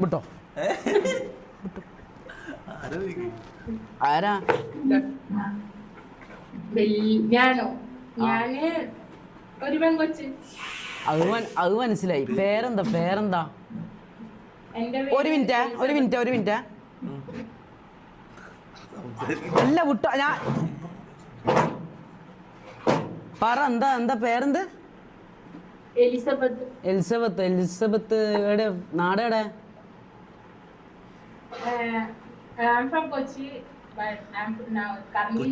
വിട്ടോ. ആരോ? ചോദിക്കും. ആരാ വെൽ- ഞാനോ? ഞാൻ ഒരു പെങ്കൊച്ച് അത് അത് മനസ്സിലായി. പേരെന്താ? പേരെന്താ? ഒരു മിനിറ്റ് ഒരു മിനിറ്റ് ഒരു മിനിറ്റ്. അല്ല വിട്ടോ. ഞാൻ പറ എന്താ എന്താ പേരെന്ത്? എലിസബത്ത്. എലിസബത്ത് എലിസബത്ത് എവിടെ? നാട് but I'm now currently.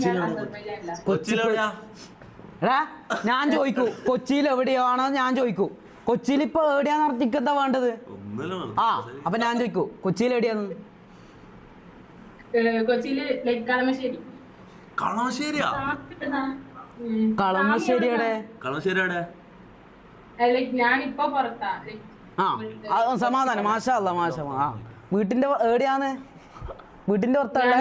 കൊച്ചിയിലെവിടെയാ? എടാ ഞാൻ ചോദിക്കൂ കൊച്ചിയിൽ എവിടെയാണോ ഞാൻ ചോദിക്കൂ. കൊച്ചിയിൽ ഇപ്പൊ എവിടെയാന്ന് പറഞ്ഞിട്ട് വേണ്ടത്? ഒന്നുമില്ല ആ അപ്പൊ ഞാൻ ചോദിക്കൂ കൊച്ചിയിൽ എവിടെയാന്ന്? ഏഹ് കൊച്ചിയിൽ കളമശ്ശേരി. കളമശ്ശേരിയാ? എവിടെ? like ഞാനിപ്പോ പുറത്താ ആ ആ, സമാധാനം മാഷാ അല്ല മാഷ ആ. വീട്ടിന്റെ എവിടെയാണ്? വീട്ടിന്റെ പുറത്താണ്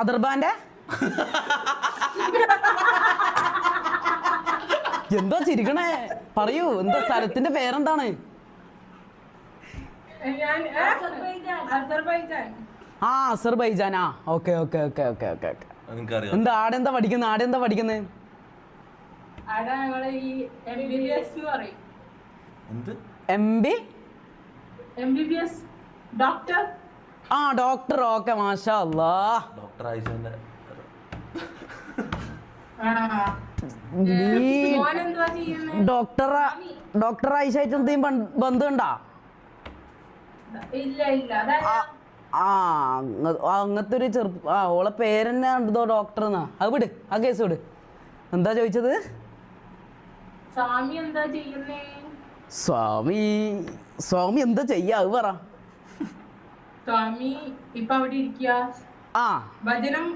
അദർബാന്റെ? എന്തോ ചിരിക്കണേ? പറയൂ എന്താ സ്ഥലത്തിന്റെ പേരെന്താണ്? ആ അസർബൈജാൻ ആ okay okay okay okay okay okay. നിനക്കറിയാം എന്താ ആടെ എന്താ പഠിക്കുന്നത് ആടെ എന്താ പഠിക്കുന്നത് അവിടെ ഞങ്ങൾ ഈ എം ബി ബി എസ് പറയും. എന്ത്? M B M B B S doctor ആ ഡോക്ടർ ഓക്കെ മാഷാ അല്ലാ ഡോക്ടർ ആയിഷന്റെ ഡോക്ടർ ഡോക്ടർ ആയിഷായിട്ട് എന്തെങ്കിലും ബന്ധ- ബന്ധമുണ്ടാ ഇല്ല ഇല്ല. ആ അങ്ങ- അങ്ങനത്തെ ഒരു ചെറുപ്പ ആ ഓളെ പേരെന്നെ ഉണ്ടോ ഡോക്ടർ എന്നാ അത് വിട് ആ കേസ് വിട്. എന്താ ചോദിച്ചത് സ്വാമി എന്താ ചെയ്യുന്നേ? സ്വാമി സ്വാമി എന്താ ചെയ്യാ? അത് പറ. സ്വാമി ഇപ്പൊ അവിടെ ഇരിക്കുക ആ. ഭജനം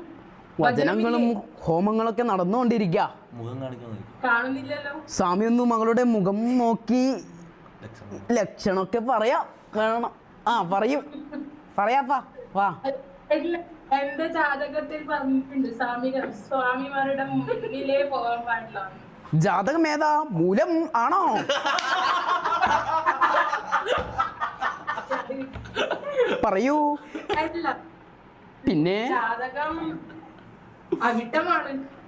വചനങ്ങളും ഹോമങ്ങളൊക്കെ നടന്നുകൊണ്ടിരിക്കുക മുഖം കാണിക്കാൻ കാണുന്നില്ലല്ലോ. സ്വാമി ഒന്ന് മകളുടെ മുഖം നോക്കി ലക്ഷണം. ലക്ഷണമൊക്കെ പറയാ. വേണം. ആ പറയും. പറയാപ്പാ വാ എന്റെ ജാതകത്തിൽ പറഞ്ഞിട്ടുണ്ട് സ്വാമികൾ. സ്വാമിമാരുടെ മുന്നിലേ പോകാൻ പാടില്ല ജാതകം ഏതാ മൂലം ആണോ? പറയൂ. പിന്നെ?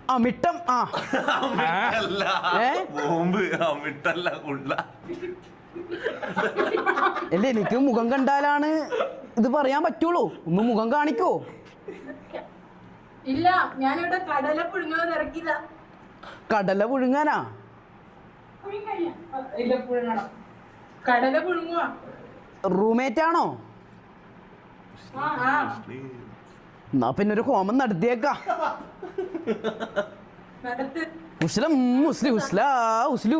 അമിട്ടം ആ. അല്ല എനിക്ക് മുഖം കണ്ടാലാണ് ഇത് പറയാൻ പറ്റുള്ളൂ. ഒന്ന് മുഖം കാണിക്കോ. ഇല്ല ഞാനിവിടെ കടല പുഴുങ്ങുന്നത് ഇറക്കില്ല കടല പുഴുങ്ങാനാ? കടല പുഴുങ്ങുക റൂംമേറ്റ് ആണോ എന്നാ പിന്നെ ഒരു ഹോമം നടത്തിയേക്കാ. ഉസ്ലാ ഉസ്ലു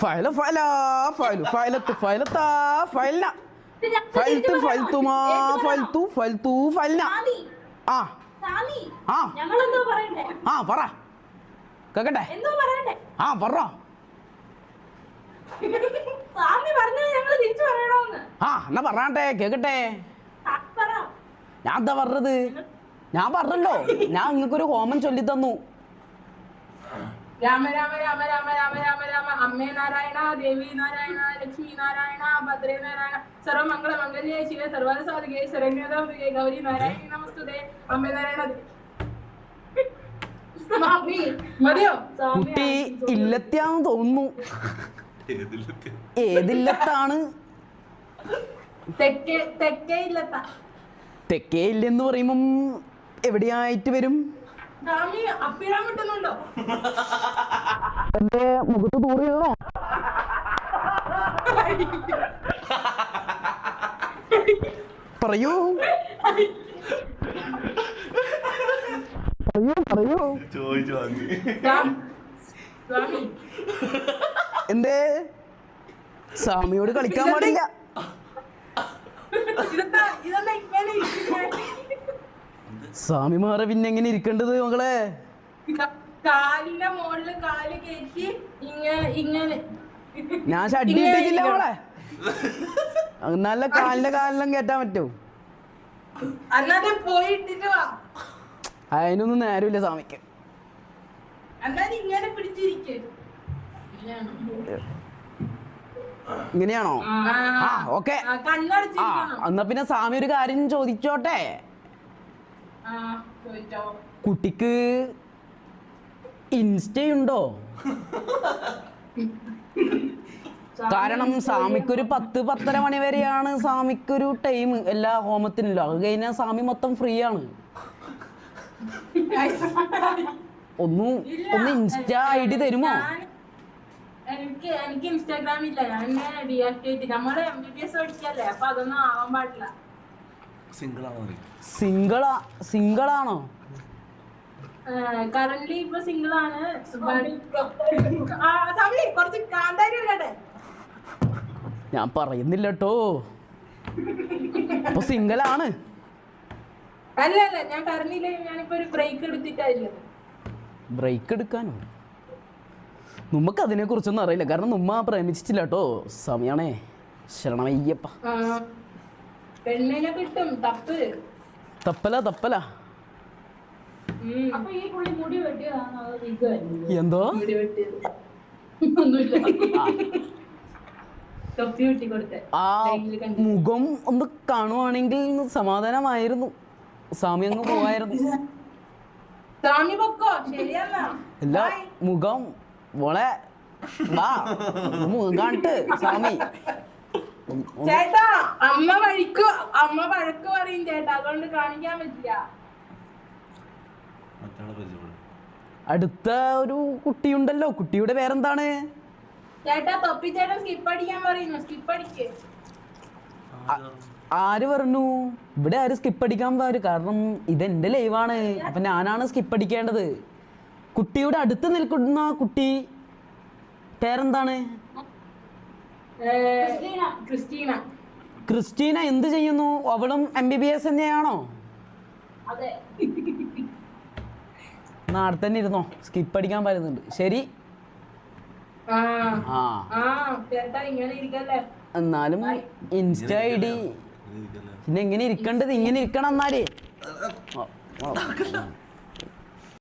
ഫയല ഫയല ഫയലു ഫയലത്ത് ഫയലത്താ ഫയൽന. ഫയൽത്ത് ഫയൽത്തുമാ ഫയൽത്തു ഫയൽത്തു ഫയൽന. ആ. ആ പറ. കേക്കട്ടെ? ആ പറ. ആ എന്നാ പറഞ്ഞാട്ടെ കേക്കട്ടെ. ഞാൻ എന്താ പറഞ്ഞത്? ഞാൻ പറഞ്ഞല്ലോ. ഞാൻ നിങ്ങൾക്കൊരു ഹോമം ചൊല്ലി തന്നു രാമ രാമ രാമ രാമ രാമ രാമ രാമ. അമ്മേ നാരായണ ദേവി നാരായണ ലക്ഷ്മി നാരായണ ഭദ്രേ നാരായണ. സർവമംഗള മംഗല്യേ ശിവ സർവാദ സാധികേ ശരണ്യതാ ഗൗരി നാരായണി നമസ്തുതേ. അമ്മേ നാരായണ കുട്ടി ഇല്ലത്യാന്ന് തോന്നുന്നു. ഏതില്ലത്താണ്? തെക്കേ ഇല്ലെന്ന് പറയുമ്പം എവിടെയായിട്ട് വരും? എന്റെ മുഖത്ത് തൂറിയോ പറയൂ. പറയൂ പറയൂ. ചോദിച്ചു എന്തേ? സ്വാമിയോട് കളിക്കാൻ പാടില്ല. സ്വാമിമാരെ പിന്നെ എങ്ങനെ ഇരിക്കേണ്ടത് മകളെ ക- കാലിന്റെ മുകളിൽ കാൽ കയറ്റി ഇങ്ങനെ ഇങ്ങനെ. ഞാൻ ഷഡ്ഡി ഇട്ടിട്ടില്ല മോളെ നല്ല കാലിന്റെ കാലിലും കേട്ടാ പറ്റൂ. അന്നാതെ പോയി ഇട്ടിട്ട് വാ. അതിനൊന്നും നേരമില്ല സ്വാമിക്ക്. ഇങ്ങനെയാണോ? ആ. ഓക്കെ. ആ, എന്നാ പിന്നെ സ്വാമി ഒരു കാര്യം ചോദിച്ചോട്ടെ? കുട്ടിക്ക് ഇൻസ്റ്റയുണ്ടോ? കാരണം സ്വാമിക്കൊരു പത്ത് പത്തര മണി വരെയാണ് സ്വാമിക്കൊരു ടൈം എല്ലാ ഹോമത്തിനും അത് കഴിഞ്ഞാൽ സ്വാമി മൊത്തം ഫ്രീ ആണ് ഒന്ന് ഒന്ന് ഇൻസ്റ്റാ ഐ ഡി തരുമോ? എനിക്ക് എനിക്ക് ഇൻസ്റ്റാഗ്രാം ഇല്ല ഞാൻ ഡീആക്ടിവേറ്റ് നമ്മൾ എം ബി ബി എസ് പഠിക്കല്ലേ? അപ്പൊ അതൊന്നും ആവാൻ പാടില്ല. സിംഗിൾ ആണോ? സിംഗിളാ സിംഗിളാണോ? കറന്റ് ഇപ്പൊ സിംഗിൾ ആണ്. കുറച്ച് കാന്താരി ഞാൻ പറയുന്നില്ല കേട്ടോ അപ്പൊ സിംഗിളാണ് അല്ല അല്ല ഞാൻ കറണ്ടില്ല ഞാനിപ്പോ ഒരു ബ്രേക്ക് എടുത്തിട്ടായിരുന്നു. ബ്രേക്ക് എടുക്കാനോ? നമുക്ക് അതിനെ കുറിച്ചൊന്നും അറിയില്ല. കാരണം നമ്മ പ്രേമിച്ചിട്ടില്ല കേട്ടോ. സമയാണേ. ശരണമയ്യപ്പ. പെണ്ണിനെ കിട്ടും തപ്പ്. തപ്പല തപ്പല. ഉം. ഈ പുള്ളി മുടി വെട്ടിയതാണോ അതോ വിൽക്കുമായിരുന്നു എന്തോ? മുടി വെട്ടിയത്. ഒന്നുമില്ല. തൊപ്പി വെട്ടി ആ മുഖം ഒന്ന് കാണുവാണെങ്കിൽ സമാധാനമായിരുന്നു. സ്വാമി അങ്ങ് പോവായിരുന്നു. സ്വാമി പൊക്കോ? ശരിയല്ല. മുഖം മോളെ വാ. ഒന്ന് മുഖം കാണിട്ട് സ്വാമി. ചേട്ടാ അമ്മ വഴിക്ക് അമ്മ വഴക്ക് പറയും ചേട്ടാ. അതുകൊണ്ട് കാണിക്കാൻ പറ്റില്ല. അടുത്ത ഒരു കുട്ടിയുണ്ടല്ലോ. കുട്ടിയുടെ പേരെന്താണ്? ചേട്ടാ തൊപ്പി ചേട്ടൻ സ്കിപ്പ് അടിക്കാൻ പറയുന്നു. സ്കിപ്പ് അടിക്ക്. ആര് പറഞ്ഞു? ഇവിടെ ആര് സ്കിപ്പ് അടിക്കാൻ പാരും കാരണം ഇതെന്റെ ലൈവാണ് അപ്പൊ ഞാനാണ് സ്കിപ്പ് അടിക്കേണ്ടത്. കുട്ടിയുടെ അടുത്ത് നിൽക്കുന്ന കുട്ടി പേരെന്താണ്? Christina Christina. എന്ത് ചെയ്യുന്നു? അവളും എം ബി ബി എസ് തന്നെയാണോ? അതെ. നാളെ തന്നെ ഇരുന്നോ? സ്കിപ്പ് അടിക്കാൻ പറ്റുന്നുണ്ട് ശരി. ആ. ആ. ആ ചേട്ടാ ഇങ്ങനെ ഇരിക്കല്ലേ? എന്നാലും ഇൻസ്റ്റ ഐ ഡി? പിന്നെ എങ്ങനെ ഇരിക്കേണ്ടത് ഇങ്ങനെ ഇരിക്കണം എന്നാലേ.